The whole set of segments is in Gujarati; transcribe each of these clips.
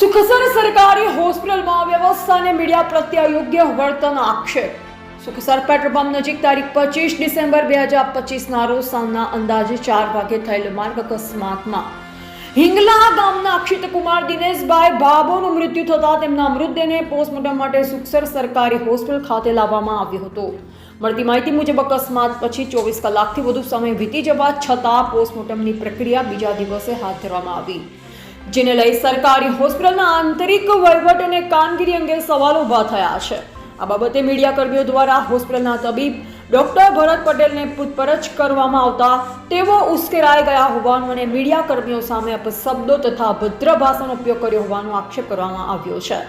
સુખસર સરકારી હોસ્પિટલમાં વ્યવસ્થા અને મીડિયા પ્રત્યે અયોગ્ય વર્તન આક્ષેપ સુખસર પેટ્રોલ પંપ નજીક તારીખ પચીસ ડિસેમ્બર બે હજાર પચીસના રોજ સાંજના અંદાજે ચાર વાગે થયેલ માર્ગ અકસ્માતમાં હિંગલા ગામના અક્ષિત કુમાર દિનેશભાઈ બાબોનું મૃત્યુ થતાં તેમના મૃતદેહને પોસ્ટમોર્ટમ માટે સુખસર સરકારી હોસ્પિટલ ખાતે લાવવામાં આવ્યો હતો. મળતી માહિતી મુજબ અકસ્માત પછી ચોવીસ કલાકથી વધુ સમય વીતી જવા છતાં પોસ્ટમોર્ટમની પ્રક્રિયા બીજા દિવસે હાથ ધરવામાં આવી. જેને લઈ સરકારી હોસ્પિટલના આંતરિક વહીવટ અને કામગીરી અંગે સવાલો ઊભા થયા છે. આ બાબતે મીડિયા કર્મીઓ દ્વારા હોસ્પિટલના તબીબ, ડોક્ટર ભરત પટેલને પૂછપરછ કરવામાં આવતા તેઓ ઉશ્કેરાઈ ગયા હોવાનું અને મીડિયા કર્મીઓ સામે અપશબ્દો તથા અભદ્ર ભાષાનો ઉપયોગ કર્યો હોવાનો આક્ષેપ કરવામાં આવ્યો છે.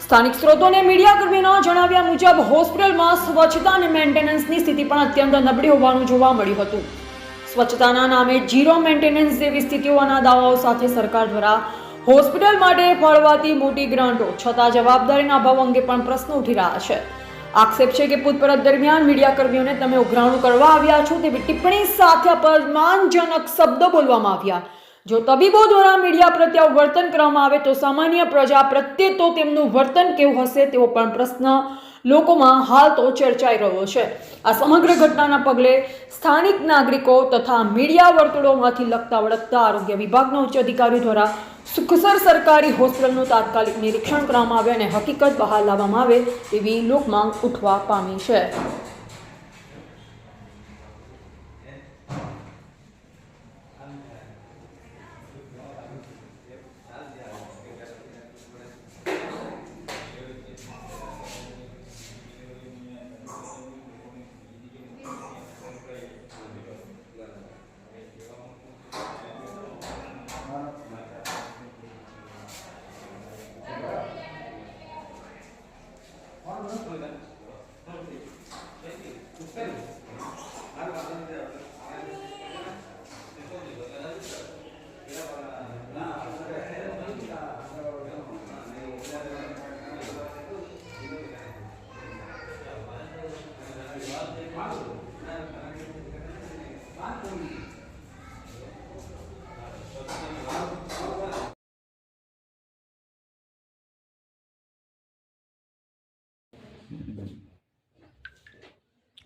સ્થાનિક સ્ત્રોતોને મીડિયા કર્મીઓના જણાવ્યા મુજબ હોસ્પિટલમાં સ્વચ્છતા અને મેન્ટેનન્સની સ્થિતિ પણ અત્યંત નબળી હોવાનું જોવા મળ્યું હતું. સ્વચ્છતાના નામે જીરો મેન્ટેનન્સ જેવી સ્થિતિઓના દાવાઓ સાથે સરકાર દ્વારા હોસ્પિટલ માટે ફાળવાતી મોટી ગ્રાન્ટો, છતાં જવાબદારીના અભાવ અંગે પણ પ્રશ્નો ઉઠી રહ્યા છે. આક્ષેપ છે કે પૂછપરછ દરમિયાન મીડિયા કર્મીઓને તમે ઉઘરાણું કરવા આવ્યા છો તેવી ટિપ્પણી સાથે અપમાનજનક શબ્દો બોલવામાં આવ્યા. જો તબીબો દ્વારા મીડિયા પ્રત્યે વર્તન કરવામાં આવે તો સામાન્ય પ્રજા પ્રત્યે તો તેમનું વર્તન કેવું હશે તેવો પણ પ્રશ્ન લોકોમાં હાલ તો ચર્ચાઈ રહ્યો છે. આ સમગ્ર ઘટનાના પગલે સ્થાનિક નાગરિકો તથા મીડિયા વર્તુળોમાંથી લગતા વળગતા આરોગ્ય વિભાગના ઉચ્ચ અધિકારીઓ દ્વારા સુખસર સરકારી હોસ્પિટલનું તાત્કાલિક નિરીક્ષણ કરવામાં આવે અને હકીકત બહાર લાવવામાં આવે તેવી લોકમાંગ ઉઠવા પામી છે.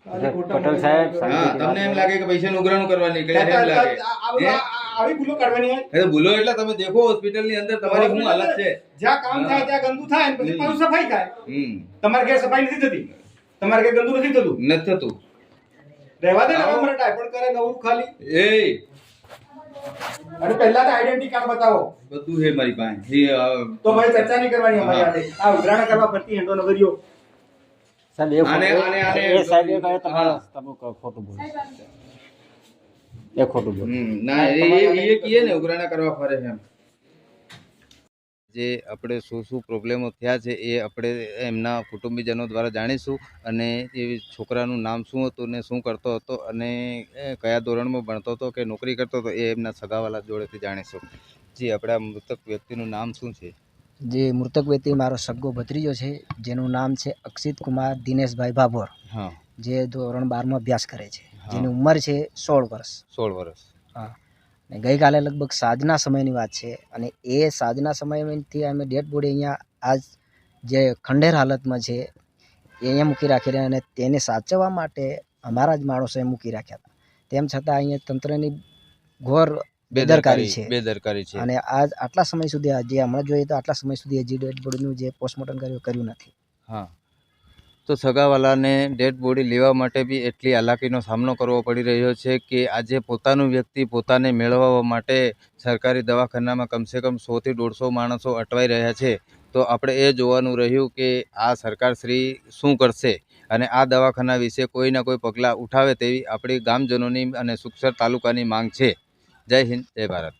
પટેલ સાહેબ તમને એમ લાગે કે પૈસા ઉઘરાણું કરવા નીકળ્યા એમ લાગે. આવી ભૂલો કરવાની હોય? એ ભૂલો એટલે તમે દેખો હોસ્પિટલની અંદર તમારી શું હાલત છે. જ્યાં કામ થાય ત્યાં ગંદુ થાય ને પછી પાછું સફાઈ થાય. તમારે ઘેર સફાઈ નથી થતી? તમારે ઘેર ગંદુ નથી થતું? નથી થતું. રહેવા દે ને હવે ટાઈપણ કરે નવું ખાલી. એ અને પહેલા તો આઈડેન્ટિટી કાર્ડ બતાવો. બધું હે મારી પાસે. એ, તો ભાઈ ચર્ચા નહીં કરવાની અમારી આડે આ ઉઘરાણા કરવા પડતી હેન્ડો નગરીઓ. સાહેબ એ આને- આને- આને- એ સાહેબ એ કહે તમારો. તમે ખોટું બોલો. એ ખોટું બોલો. હમ, ના એ એ- એ કીએ ને ઉઘરાણા કરવા ફરે છે એમ. જે આપણે શું શું પ્રોબ્લેમો થયા છે એ આપણે એમના કુટુંબીજનો દ્વારા જાણીશું અને એ છોકરાનું નામ શું હતું ને શું કરતો હતો અને કયા ધોરણમાં ભણતો હતો કે નોકરી કરતો હતો એ એમના સગાવાલા જોડેથી જાણીશું. જી આપણે આ મૃતક વ્યક્તિનું નામ શું છે? જે મૃતક વ્યક્તિ મારો સગ્ગો ભત્રીજો છે જેનું નામ છે અક્ષિત કુમાર દિનેશભાઈ ભાભોર હા. જે ધોરણ બારમાં અભ્યાસ કરે છે. જેની ઉંમર છે સોળ વર્ષ. સોળ વર્ષ. હા. ને ગઈકાલે લગભગ સાંજના સમયની વાત છે અને એ સાંજના સમયથી અમે ડેડ બોડી અહીંયા આજ જે ખંડેર હાલતમાં છે એ અહીંયા મૂકી રહ્યા અને તેને સાચવવા માટે અમારા જ માણસોએ મૂકી રાખ્યા હતા. તેમ છતાં અહીંયા તંત્રની ઘોર બેદરકારી છે. બેદરકારી છે. અને આજ આટલા સમય સુધી જે હમણાં જોઈએ તો આટલા સમય સુધી હજી ડેડ બોડીનું જે પોસ્ટમોર્ટમ કર્યું કર્યું નથી. હા. તો સગાવાલાને ડેડ બોડી લેવા માટે બી એટલી હાલાકીનો સામનો કરવો પડી રહ્યો છે કે આજે પોતાનું વ્યક્તિ પોતાને મેળવવા માટે સરકારી દવાખાનામાં કમસે કમ સોથી દોઢસો માણસો અટવાઈ રહ્યા છે. તો આપણે એ જોવાનું રહ્યું કે આ સરકારશ્રી શું કરશે અને આ દવાખાના વિશે કોઈના કોઈ પગલાં ઉઠાવે તેવી આપણી ગામજનોની અને સુખસર તાલુકાની માંગ છે. જય હિન્દ, જય ભારત.